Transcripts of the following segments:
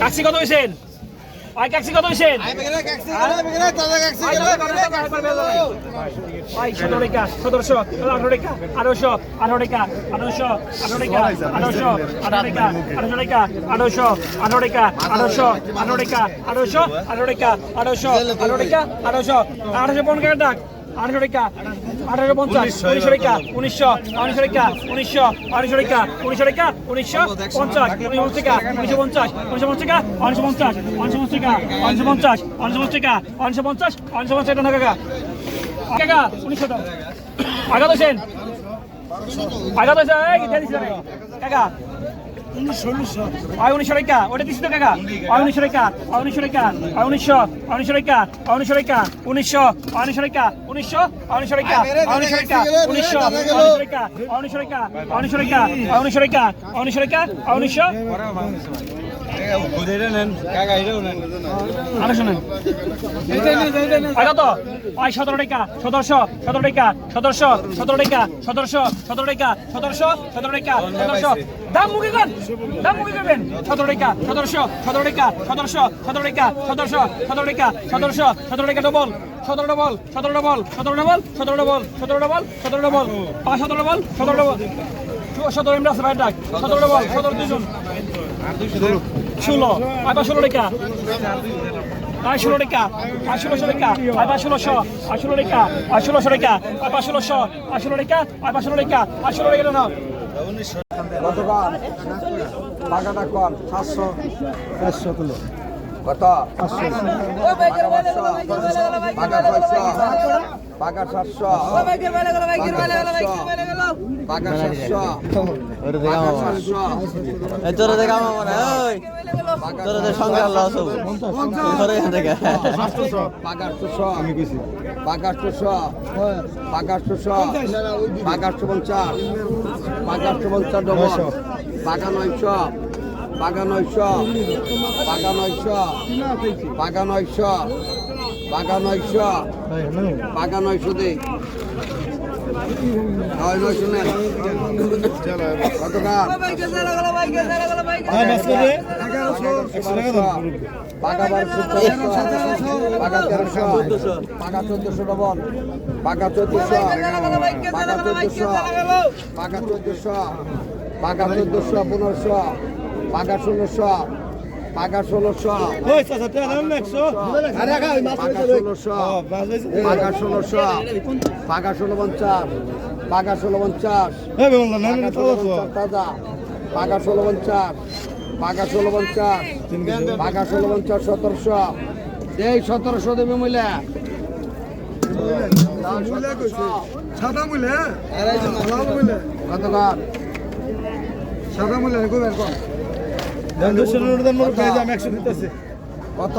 কাকসি কত হয়েছেন ভাই কাকসি কত হয়েছেন ভাই সতেরো টাকা সতেরোশো আঠারো টাকা আঠারোশো আঠারো টাকা আঠারোশো আঠারো টাকা আঠারোশো আঠারো টাকা আঠারোশো টাকা আঠারোশো আঠারো টাকা আঠারোশো আঠারো টাকা আঠারোশো আঠারো টাকা আঠারোশো আঠারো টাকা আঠারোশো আঠারোশো পনেরো টাকা আঠারো টাকা আঠারো পঞ্চাশ উনিশশো টাকা উনিশশো উনিশশো টাকা উনিশশো উনিশশো টাকা উনিশশো টাকা উনিশশো পঞ্চাশ উনিশশো টাকা উনিশশো পঞ্চাশ উনিশশো পঞ্চাশ টাকা উনিশশো পঞ্চাশ উনিশশো পঞ্চাশ টাকা উনিশশো পঞ্চাশ উনিশশো পঞ্চাশ টাকা উনিশশো পঞ্চাশ উনিশশো পঞ্চাশ টাকা কাকা কাকা উনিশশো টাকা। আগা দোষেন আগা দোষ কাকা উনিশশো রেখা ওটা দিচ্ছি তো কাকা উনিশশো রেখা উনিশশো রেখা উনিশশো উনিশশো রেখা উনিশশো রেখা উনিশশো উনিশশো রেখা উনিশশো উনিশশো রেখা উনিশশো রেখা উনিশশো উনিশশো রেখা উনিশশো রেখা উনিশশো রেখা উনিশশো রেখা উনিশশো রেখা উনিশশো আরও শোনেন। কত? আয়, সতেরো টাকা, সতেরোশো, সতেরো টাকা, সতেরোশো, সতেরো টাকা, সতেরোশো, সতেরো টাকা, সতেরোশো, সতেরো টাকা, সতেরোশো। দাম মুখে কর দাম মুখে করবেন সতেরো টাকা, সতেরোশো, সতেরো টাকা, সতেরোশো, সতেরো টাকা, সতেরোশো, সতেরো টাকা, সতেরোশো, সতেরো টাকা ডবল সতেরো ডবল সতেরো ডবল সতেরো ডবল সতেরো ডবল সতেরো ডবল সতেরো ডবল পাঁচ, সতেরো ডবল সতেরো ডবল সতেরো এমনি আছে ভাই ডাক সতেরোটা বল সতেরো দুজন ষোলো আবার ষোলো রেখা আর ষোলো রেখা আর ষোলোশো রেখা আবার ষোলোশো আর ষোলো রেখা আর ষোলোশো রেখা আবার ষোলোশো আর কত পাকা সাতশো। পাকা সাতশো। তোরা দেখা মানে ওই। তোরা তো সংখ্যা লস হব এখান থেকে। পাকা আটশোশো পাকা আটশোশো পাকা আটশোশো পাকা আটশো পঞ্চাশ। পাকা আটশো পঞ্চাশ ডবল। পাকা নয়শো। পাকা নয়শো। পাকা নয়শো। পাকা নয়শো। পাকা নয়শো। পাকা নয়শো দে। হয় নয়শো নেন কত কার পাকা বারোশো পাকা তেরোশো। পাকা চোদ্দশো ডবল। পাকা চোদ্দশো। পাকা চোদ্দশো। পাকা চোদ্দশো। পাকা চোদ্দশো পনেরোশো। পাকা ষোলোশো। পাকা ষোলোশো পাকা ষোলোশো পাকা ষোলো পঞ্চাশ। পাকা ষোলো পঞ্চাশ। ষোলো পঞ্চাশ দাদা। পাকা ষোলো পঞ্চাশ। পাকা ষোলো পঞ্চাশ। পাকা ষোলো পঞ্চাশ সতেরোশো। এই সতেরোশো দেবে মহিলা সাদা মূলে লাল মূলে কতকার? সাদা মূলে খুব এখন আমি একশো দিতেছি। কত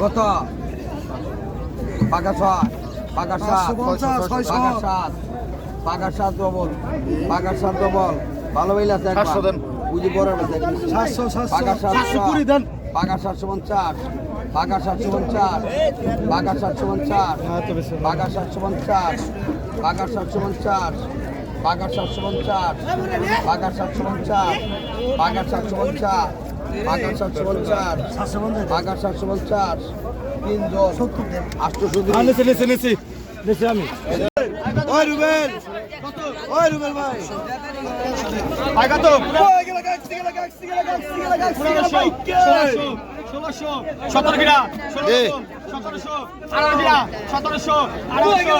কত পাকা ছয় পাকা সাত। পাকা সাত পাকা সাত ডবল পাকা সাত ডবল। ভালো আছে সাতশো দেন। বুঝি বড় সাতশো পাকা সাতশো কুড়ি দেন। পাকা সাতশো পঞ্চাশ পাকা সাতশো পঞ্চাশ পাকা সাতশো পঞ্চাশ পাকা সাতশো পঞ্চাশ পাকা সাতশো পঞ্চাশ পাকা সাতশো পঞ্চাশ পাকা সাতশো পঞ্চাশ পাকা সাতশো পঞ্চাশ পাকা সাতশো পঞ্চাশ পাকা সাতশো পঞ্চাশ তিনজন আটশো নিচে নিচে নিচে নিচে আমি। ওই রুবেল ওই রুবেল ভাই। আগে তো ষোলোশো সতেরো ষোলোশো সতেরোশো আঠারো কিনা সতেরোশো আঠারোশো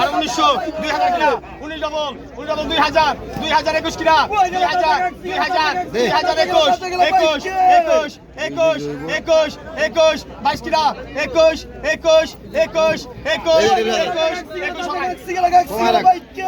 আর উনিশশো দুই হাজার কিনা উনিশ ডবল উনিশ ডবল দুই হাজার দুই হাজার একুশ কিনা দুই হাজার দুই হাজার দুই হাজার একুশ একুশ একুশ একুশ একুশ একুশ বাইশ কিনা একুশ একুশ একুশ একুশ একুশ একুশ পাগাস্টো